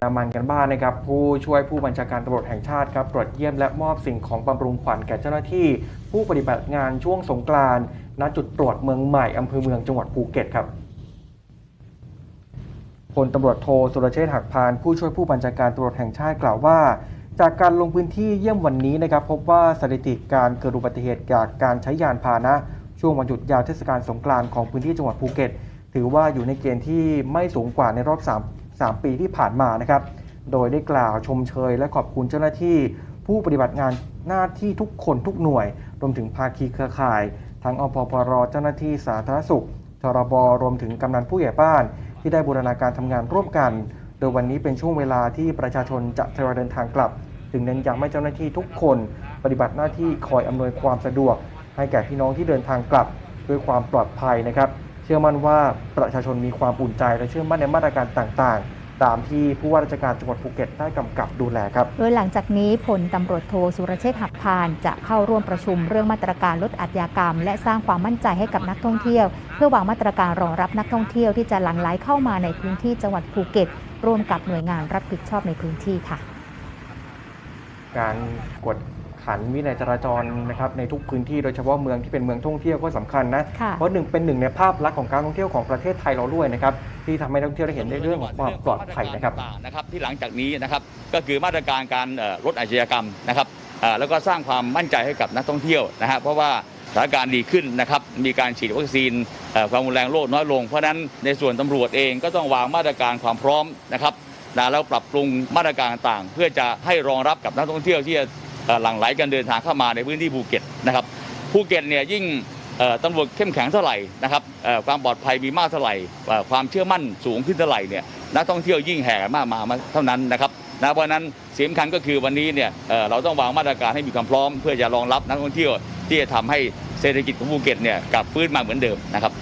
นามันกันบ้างนะครับ ผู้ช่วยผู้บัญชาการตำรวจแห่งชาติครับตรวจเยี่ยมและมอบสิ่งของบำรุงขวัญแก่เจ้าหน้าที่ ผู้ปฏิบัติงานช่วงสงกรานต์ณจุดตรวจเมืองใหม่อำเภอเมืองจังหวัดภูเก็ตครับพลตำรวจโทสุรเชษฐ์หักพาน ผู้ช่วยผู้บัญชาการตำรวจแห่งชาติกล่าวว่า จากการลงพื้นที่เยี่ยมวันนี้นะครับ พบว่าสถิติการเกิดอุบัติเหตุจากการใช้ยานพาหนะ ช่วงวันหยุดยาวเทศกาลสงกรานต์ของพื้นที่จังหวัดภูเก็ต ถือว่าอยู่ในเกณฑ์ที่ไม่สูงกว่าในรอบ 3 3 ปีที่ผ่านมานะครับ โดยได้กล่าวชมเชย และขอบคุณเจ้าหน้าที่ ผู้ปฏิบัติงานหน้าที่ทุกคนทุกหน่วย รวมถึงภาคีเครือข่าย ทั้งอพปรเจ้าหน้าที่สาธารณสุขทรบรวมถึงกำนันผู้ใหญ่บ้าน ที่ได้บูรณาการทำงานร่วมกัน โดยวันนี้เป็นช่วงเวลาที่ประชาชนจะทยอยเดินทางกลับถึงเน้นย้ำให้เจ้าหน้าที่ทุกคนปฏิบัติหน้าที่คอยอำนวยความสะดวก ให้แก่พี่น้องที่เดินทางกลับด้วยความปลอดภัยนะครับ ชื่อมั่นว่าประชาชนมีความอุ่นใจและเชื่อมั่นในมาตรการต่างๆ ตามที่ผู้ว่าราชการจังหวัดภูเก็ตได้กำกับดูแลครับ โดยหลังจากนี้พลตำรวจโทสุรเชษฐ์หักพานจะเข้าร่วมประชุมเรื่องมาตรการลดอาชญากรรม และสร้างความมั่นใจให้กับนักท่องเที่ยว เพื่อวางมาตรการรองรับนักท่องเที่ยวที่จะหลั่งไหลเข้ามาในพื้นที่จังหวัดภูเก็ต ร่วมกับหน่วยงานรับผิดชอบในพื้นที่ค่ะ การกด ขันวินัยจราจรนะครับในทุกพื้นที่โดยเฉพาะเมืองที่เป็นเมืองท่องเที่ยวก็สำคัญนะค่ะ เพราะหนึ่งเป็นหนึ่งในภาพลักษณ์ของการท่องเที่ยวของประเทศไทยเราด้วยนะครับที่ทำให้นักท่องเที่ยวได้เห็นในเรื่องของความปลอดภัยนะครับ ต่างๆนะครับที่หลังจากนี้นะครับก็คือมาตรการการเอ่อลดอาชญากรรมนะครับเอ่อแล้วก็สร้างความมั่นใจให้กับนักท่องเที่ยวนะฮะเพราะว่าสถานการณ์ดีขึ้นนะครับมีการฉีดวัคซีนเอ่อความรุนแรงโรคน้อยลง เพราะฉะนั้นในส่วนตำรวจเองก็ต้องวางมาตรการความพร้อมนะครับนะแล้วปรับปรุงมาตรการต่างๆ เพื่อจะให้รองรับกับนักท่องเที่ยวที่จะเอ่อ หลั่งไหลกันเดินทางเข้ามาในพื้นที่ภูเก็ตนะครับภูเก็ตเนี่ยยิ่งตำรวจเข้มแข็งเท่าไหร่นะครับความปลอดภัยมีมากเท่าไหร่ความเชื่อมั่นสูงขึ้นเท่าไหร่เนี่ยนักท่องเที่ยวยิ่งแห่มากมาเท่านั้นนะครับนะเพราะนั้นสิ่งสำคัญก็คือวันนี้เนี่ยเอ่อเราต้องวางมาตรการให้มีความพร้อม เพื่อจะรองรับนักท่องเที่ยวที่จะทำให้เศรษฐกิจของภูเก็ตเนี่ยกลับฟื้นมาเหมือนเดิมนะครับ